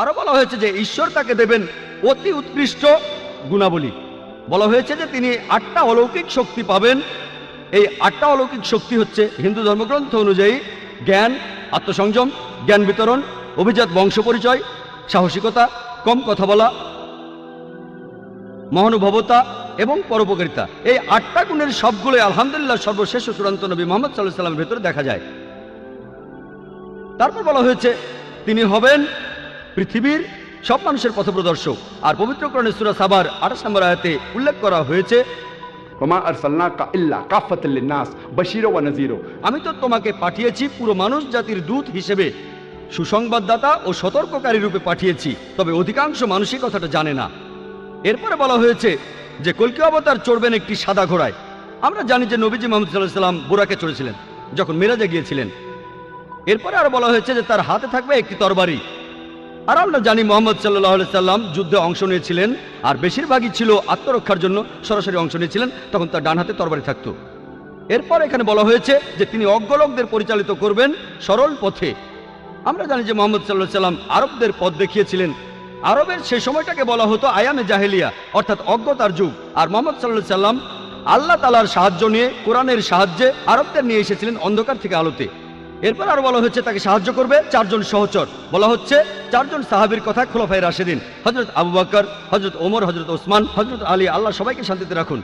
আরও বলা হয়েছে যে ঈশ্বর তাকে দেবেন অতি উৎকৃষ্ট গুণাবলী। বলা হয়েছে যে তিনি আটটা অলৌকিক শক্তি পাবেন। এই আটটা অলৌকিক শক্তি হচ্ছে হিন্দু ধর্মগ্রন্থ অনুযায়ী জ্ঞান, আত্মসংযম, জ্ঞান বিতরণ, অভিজাত বংশ পরিচয়, সাহসিকতা, কম কথা বলা, মহানুভবতা এবং পরোপকারিতা। এই আটটা গুণের সবগুলোই আলহামদুলিল্লাহ সর্বশেষ চূড়ান্ত নবী মোহাম্মদ সাল্লাহ সাল্লামের ভেতরে দেখা যায়। তারপর বলা হয়েছে, তিনি হবেন পৃথিবীর সব মানুষের পথপ্রদর্শক। আর পবিত্র পবিত্রকরণে সুরা সাবার আঠাশ নম্বর আয়তে উল্লেখ করা হয়েছে আমি তো তোমাকে পাঠিয়েছি পুরো মানুষ জাতির দূত হিসেবে, সুসংবাদদাতা ও সতর্ককারী রূপে পাঠিয়েছি, তবে অধিকাংশ মানুষই কথাটা জানে না। এরপরে বলা হয়েছে যে কলকি অবতার চড়বেন একটি সাদা ঘোড়ায়? আমরা জানি যে, নবীজি মোহাম্মদ সাল্লাহ সাল্লাম বোরাকে চড়েছিলেন, যখন মেরাজে গিয়েছিলেন। এরপরে আর বলা হয়েছে যে, তার হাতে থাকবে একটি তরবারি। আর আমরা জানি মোহাম্মদ সাল্লাহ সাল্লাম যুদ্ধে অংশ নিয়েছিলেন, আর বেশিরভাগই ছিল আত্মরক্ষার জন্য সরাসরি অংশ নিয়েছিলেন, তখন তার ডান হাতে তরবারি থাকতো। এরপর এখানে বলা হয়েছে যে তিনি অজ্ঞলোকদের পরিচালিত করবেন সরল পথে। আমরা জানি যে মোহাম্মদ সাল্লাহ সাল্লাম আরবদের পথ দেখিয়েছিলেন। আরবের সে সময়টাকে বলা হতো আয়ামে জাহেলিয়া, অর্থাৎ অজ্ঞতার যুগ। আর মোহাম্মদ সাল্লাহ সাল্লাম আল্লাহ তালার সাহায্য নিয়ে, কোরআনের সাহায্যে আরবদের নিয়ে এসেছিলেন অন্ধকার থেকে আলোতে। এরপর আরও বলা হচ্ছে তাকে সাহায্য করবে চারজন সহচর। বলা হচ্ছে, চারজন সাহাবীর কথা খোলাফাই রাশেদিন। হজরত আবু বকর হজরত ওমর হজরত ওসমান হজরত আলী, আল্লাহ সবাইকে শান্তিতে রাখুন।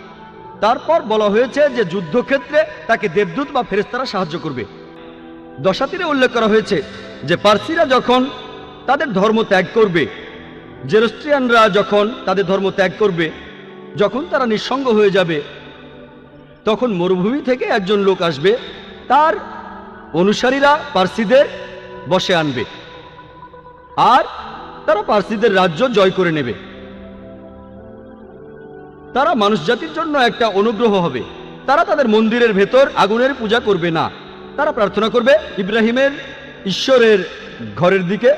তারপর বলা হয়েছে যে, যুদ্ধক্ষেত্রে তাকে দেবদূত বা ফেরেস্তারা সাহায্য করবে। দশাতিরে উল্লেখ করা হয়েছে যে, পার্সিরা যখন তাদের ধর্ম ত্যাগ করবে, জেরোস্ট্রিয়ানরা যখন তাদের ধর্ম ত্যাগ করবে, যখন তারা নিঃসঙ্গ হয়ে যাবে, তখন মরুভূমি থেকে একজন লোক আসবে, তার অনুসারীরা পার্সিদের বসে আনবে। আর তারা পার্সিদের রাজ্য জয় করে নেবে। তারা মানুষ জাতির জন্য একটা অনুগ্রহ হবে। তারা তাদের মন্দিরের ভেতর আগুনের পূজা করবে না। তারা প্রার্থনা করবে, ইব্রাহিমের ঈশ্বরের ঘরের দিকে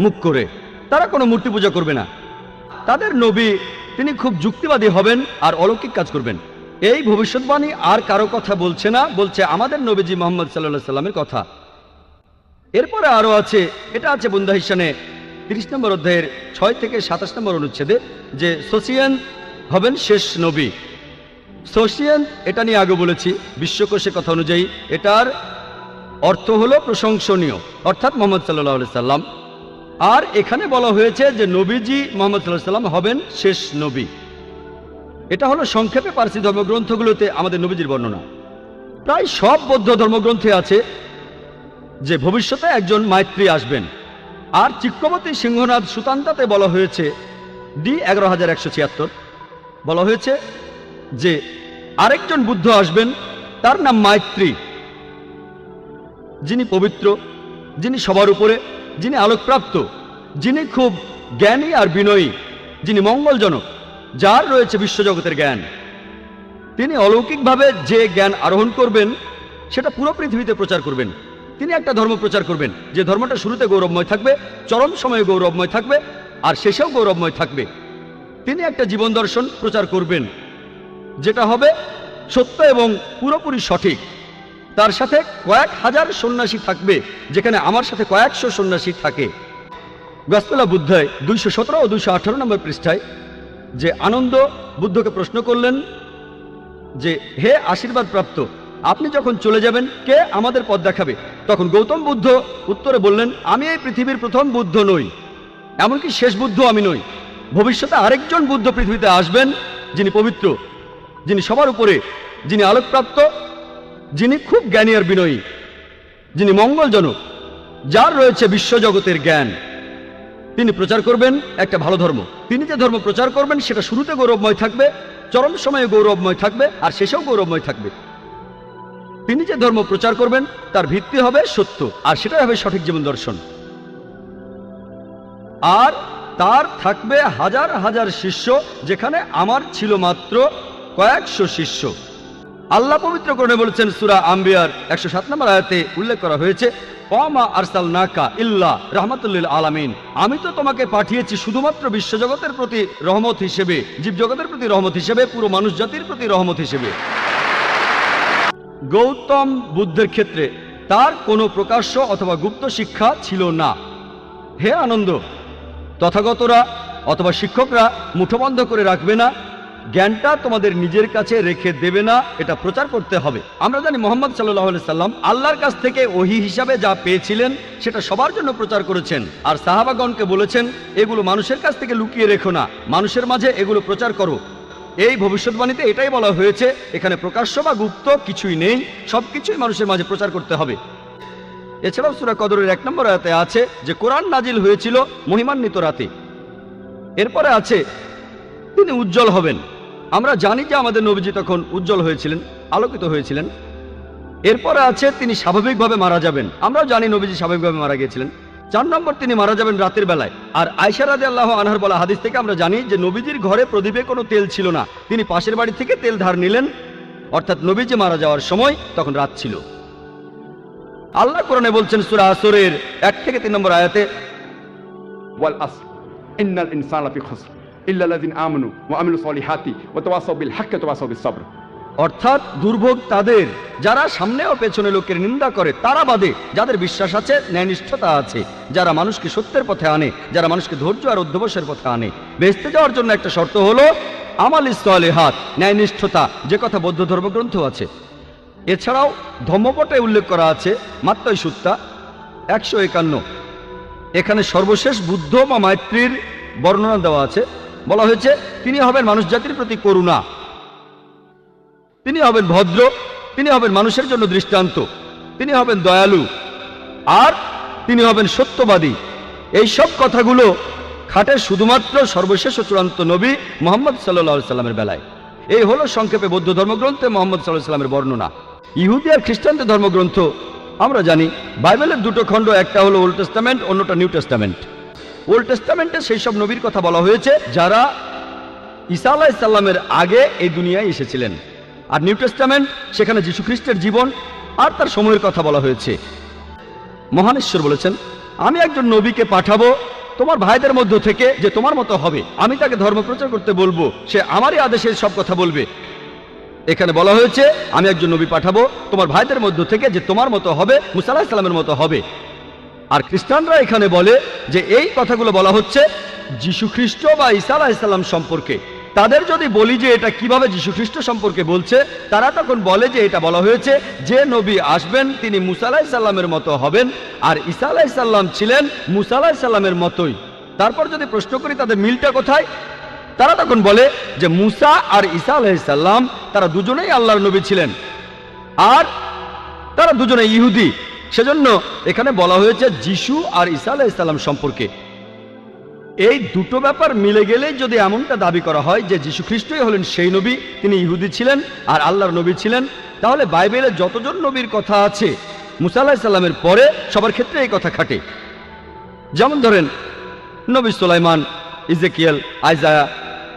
মুখ করে। তারা কোনো মূর্তি পূজা করবে না। তাদের নবী, তিনি খুব যুক্তিবাদী হবেন আর অলৌকিক কাজ করবেন। এই ভবিষ্যৎবাণী আর কারও কথা বলছে না, বলছে আমাদের নবীজি মোহাম্মদ সাল্লাহ সাল্লামের কথা। এরপরে আরও আছে, এটা আছে বুন্দাহিসানে তিরিশ নম্বর অধ্যায়ের ছয় থেকে সাতাশ নম্বর অনুচ্ছেদে যে, সোসিয়ান হবেন শেষ নবী। সোসিয়ান, এটা নিয়ে আগে বলেছি, বিশ্বকোষের কথা অনুযায়ী এটার অর্থ হলো প্রশংসনীয়, অর্থাৎ মোহাম্মদ সাল্লাহ সাল্লাম। আর এখানে বলা হয়েছে যে, নবীজি মোহাম্মদ সাল্লাহ সাল্লাম হবেন শেষ নবী। এটা হলো সংক্ষেপে পার্সি ধর্মগ্রন্থগুলোতে আমাদের নবীজির বর্ণনা। প্রায় সব বৌদ্ধ ধর্মগ্রন্থে আছে যে ভবিষ্যতে একজন মাইত্রী আসবেন। আর চিক্কবতী সিংহনাথ সুতান্তাতে বলা হয়েছে ডি এগারো হাজার একশো ছিয়াত্তর। বলা হয়েছে যে আরেকজন বুদ্ধ আসবেন, তার নাম মাইত্রী। যিনি পবিত্র, যিনি সবার উপরে, যিনি আলোকপ্রাপ্ত, যিনি খুব জ্ঞানী আর বিনয়ী, যিনি মঙ্গলজনক। যার রয়েছে বিশ্বজগতের জ্ঞান। তিনি অলৌকিকভাবে যে জ্ঞান আরোহণ করবেন, সেটা পুরো পৃথিবীতে প্রচার করবেন। তিনি একটা ধর্ম প্রচার করবেন, যে ধর্মটা শুরুতে গৌরবময় থাকবে, চরম সময়ে গৌরবময় থাকবে, আর শেষেও গৌরবময় থাকবে। তিনি একটা জীবন দর্শন প্রচার করবেন, যেটা হবে সত্য এবং পুরোপুরি সঠিক। তার সাথে কয়েক হাজার সন্ন্যাসী থাকবে, যেখানে আমার সাথে কয়েকশো সন্ন্যাসী থাকে। গসপেলা বুদ্ধায় দুইশো সতেরো ও দুইশো আঠারো নম্বর পৃষ্ঠায় যে আনন্দ বুদ্ধকে প্রশ্ন করলেন যে, হে আশীর্বাদ প্রাপ্ত, আপনি যখন চলে যাবেন, কে আমাদের পথ দেখাবে? তখন গৌতম বুদ্ধ উত্তরে বললেন, আমি এই পৃথিবীর প্রথম বুদ্ধ নই, এমনকি শেষ বুদ্ধ আমি নই। ভবিষ্যতে আরেকজন বুদ্ধ পৃথিবীতে আসবেন, যিনি পবিত্র, যিনি সবার উপরে, যিনি আলোকপ্রাপ্ত, যিনি খুব জ্ঞানী আর বিনয়ী, যিনি মঙ্গলজনক, যার রয়েছে বিশ্বজগতের জ্ঞান। তিনি প্রচার করবেন একটা ভালো ধর্ম। তিনি যে ধর্ম প্রচার করবেন, সেটা শুরুতে গৌরবময় থাকবে, চরম সময়ে গৌরবময় থাকবে, আর শেষেও গৌরবময় থাকবে। তিনি যে ধর্ম প্রচার করবেন, তার ভিত্তি হবে সত্য, আর সেটাই হবে সঠিক জীবন দর্শন। আর তার থাকবে হাজার হাজার শিষ্য, যেখানে আমার ছিল মাত্র কয়েকশো শিষ্য। আল্লাহ পবিত্র করে বলেছেন, সুরা আম্বিয়ার একশো সাত নম্বর আয়াতে উল্লেখ করা হয়েছে আমি তো তোমাকে পাঠিয়েছি শুধুমাত্র বিশ্বজগতের প্রতি রহমত হিসেবে, জীবজগতের প্রতি রহমত হিসেবে, পুরো মানুষ জাতির প্রতি রহমত হিসেবে। গৌতম বুদ্ধের ক্ষেত্রে তার কোনো প্রকাশ্য অথবা গুপ্ত শিক্ষা ছিল না। হে আনন্দ, তথাগতরা অথবা শিক্ষকরা মুঠোবন্ধ করে রাখবে না জ্ঞানটা তোমাদের নিজের কাছে রেখে দেবে না, এটা প্রচার করতে হবে। আমরা জানি মোহাম্মদ সাল্লাহ সাল্লাম আল্লাহর কাছ থেকে ওহি হিসাবে যা পেয়েছিলেন, সেটা সবার জন্য প্রচার করেছেন। আর সাহাবাগণকে বলেছেন, এগুলো মানুষের কাছ থেকে লুকিয়ে রেখো না, মানুষের মাঝে এগুলো প্রচার করো। এই ভবিষ্যৎবাণীতে এটাই বলা হয়েছে, এখানে প্রকাশ্য বা গুপ্ত কিছুই নেই সব কিছুই মানুষের মাঝে প্রচার করতে হবে। এছাড়াও সুরা কদরের এক নম্বর রাতে আছে যে, কোরআন নাজিল হয়েছিল মহিমান্বিত রাতে। এরপরে আছে, তিনি উজ্জ্বল হবেন। আমরা জানি যে আমাদের নবীজি তখন উজ্জ্বল হয়েছিলেন, আলোকিত হয়েছিলেন। এরপরে আছে তিনি স্বাভাবিকভাবে মারা যাবেন। আমরাও জানি নবীজি স্বাভাবিকভাবে মারা গিয়েছিলেন। চার নম্বর তিনি মারা যাবেন রাতের বেলায়। আর আয়সারাদ আল্লাহ আনহার বলা হাদিস থেকে আমরা জানি যে নবীজির ঘরে প্রদীপে কোনো তেল ছিল না। তিনি পাশের বাড়ি থেকে তেল ধার নিলেন। অর্থাৎ নবীজি মারা যাওয়ার সময় তখন রাত ছিল। আল্লাহ কোরআনে বলছেন সুরা আসরের এক থেকে তিন নম্বর আয়াতে আমনু ও অর্থাৎ দুর্ভোগ তাদের, যারা সামনে ও পেছনে লোকের নিন্দা করে, তারা বাদে যাদের বিশ্বাস আছে, ন্যায়নিষ্ঠতা আছে। যারা মানুষকে সত্যের পথে আনে, যারা মানুষকে ধৈর্য আর অধ্যবসের পথে আনে। বেঁচতে যাওয়ার জন্য একটা শর্ত হলো আমাল ইস্তলেহাত ন্যায়নিষ্ঠতা, যে কথা বৌদ্ধ ধর্মগ্রন্থ আছে। এছাড়াও ধর্মপটে উল্লেখ করা আছে মাত্রাই সুত্তা, একশো একান্ন। এখানে সর্বশেষ বুদ্ধ বা মাইত্রীর বর্ণনা দেওয়া আছে। বলা হয়েছে, তিনি হবেন মানুষ জাতির প্রতি করুণা। তিনি হবেন ভদ্র, তিনি হবেন মানুষের জন্য দৃষ্টান্ত, তিনি হবেন দয়ালু, আর তিনি হবেন সত্যবাদী। এই সব কথাগুলো খাটে শুধুমাত্র সর্বশেষ চূড়ান্ত নবী মোহাম্মদ সাল্লা সাল্লামের বেলায়। এই হলো সংক্ষেপে বৌদ্ধ ধর্মগ্রন্থে মোহাম্মদ সাল্লাহ সাল্লামের বর্ণনা। ইহুদি আর খ্রিস্টানদের ধর্মগ্রন্থ আমরা জানি, বাইবেলের দুটো খণ্ড, একটা হলো ওল্ড টেস্টামেন্ট, অন্যটা নিউ টেস্টামেন্ট। ওল্ড টেস্টামেন্টে সেই সব নবীর কথা বলা হয়েছে যারা ঈসা আলাহ ইসাল্লামের আগে এই দুনিয়ায় এসেছিলেন। আর নিউ টেস্টামেন্ট সেখানে যীশু খ্রিস্টের জীবন আর তার সময়ের কথা বলা হয়েছে। মহানেশ্বর বলেছেন, আমি একজন নবীকে পাঠাবো তোমার ভাইদের মধ্য থেকে যে তোমার মতো হবে। আমি তাকে ধর্ম প্রচার করতে বলব। সে আমারই আদেশে সব কথা বলবে। এখানে বলা হয়েছে, আমি একজন নবী পাঠাবো তোমার ভাইদের মধ্য থেকে যে তোমার মতো হবে মুসাল্লাহ ইসলামের মতো হবে। আর খ্রিস্টানরা এখানে বলে যে এই কথাগুলো বলা হচ্ছে খ্রিস্ট বা ঈসা আলাহিসাল্লাম সম্পর্কে। তাদের যদি বলি যে এটা কীভাবে খ্রিস্ট সম্পর্কে বলছে, তারা তখন বলে যে এটা বলা হয়েছে, যে নবী আসবেন তিনি মুসা আলাহিসাল্লামের মতো হবেন আর ঈসা আলাহিসাল্লাম ছিলেন মুসা আলাহিসাল্লামের মতোই। তারপর যদি প্রশ্ন করি তাদের মিলটা কোথায়? তারা তখন বলে যে মুসা আর ঈসা আলাহিসাল্লাম তারা দুজনেই আল্লাহর নবী ছিলেন। আর তারা দুজনে ইহুদি। সেজন্য এখানে বলা হয়েছে যিশু আর ঈসা আলাইসাল্লাম সম্পর্কে। এই দুটো ব্যাপার মিলে গেলেই যদি এমনটা দাবি করা হয় যে যীশু খ্রিস্টই হলেন সেই নবী, তিনি ইহুদি ছিলেন আর আল্লাহর নবী ছিলেন, তাহলে বাইবেলে যতজন নবীর কথা আছে, মুসা আলাহিসাল্লামের পরে সবার ক্ষেত্রে এই কথা খাটে। যেমন ধরেন, নবী সোলাইমান, Ezekiel, Isaiah,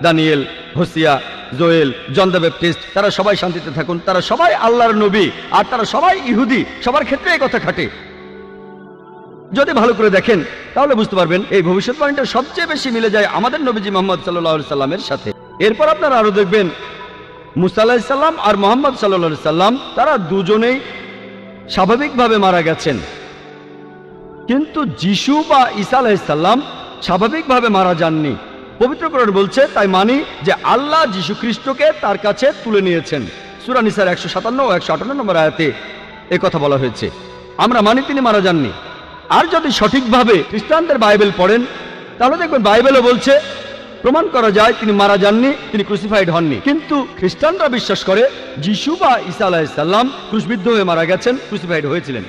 Daniel, Hosea Joel, John the Baptist, তারা সবাই শান্তিতে থাকুন, তারা সবাই আল্লাহর নবী, আর তারা সবাই ইহুদি, সবার ক্ষেত্রে এই কথা খাটে। যদি ভালো করে দেখেন, তাহলে বুঝতে পারবেন, এই ভবিষ্যৎবাণীটা সবচেয়ে বেশি মিলে যায় আমাদের নবীজি মোহাম্মদ সাল্লাহ সাল্লামের সাথে। এরপর আপনারা আরও দেখবেন, মুসা সাল্লাম আর মোহাম্মদ সাল্লা সাল্লাম, তারা দুজনেই স্বাভাবিকভাবে মারা গেছেন। কিন্তু যিশু বা ঈসা আলাইসাল্লাম স্বাভাবিকভাবে মারা যাননি। পবিত্রকরণ বলছে, তাই মানি যে আল্লাহ যীশু খ্রিস্টকে তার কাছে তুলে নিয়েছেন। সুরা নিসার একশো সাতান্ন ও একশো আটান্ন নম্বর আয়াতে এ কথা বলা হয়েছে। আমরা মানি তিনি মারা যাননি। আর যদি সঠিকভাবে খ্রিস্টানদের বাইবেল পড়েন, তাহলে দেখবেন বাইবেলও বলছে, প্রমাণ করা যায় তিনি মারা যাননি, তিনি ক্রুসিফাইড হননি। কিন্তু খ্রিস্টানরা বিশ্বাস করে, যিশু বা ঈসা আলাহিসাল্লাম ক্রুশবিদ্ধ হয়ে মারা গেছেন, ক্রুসিফাইড হয়েছিলেন।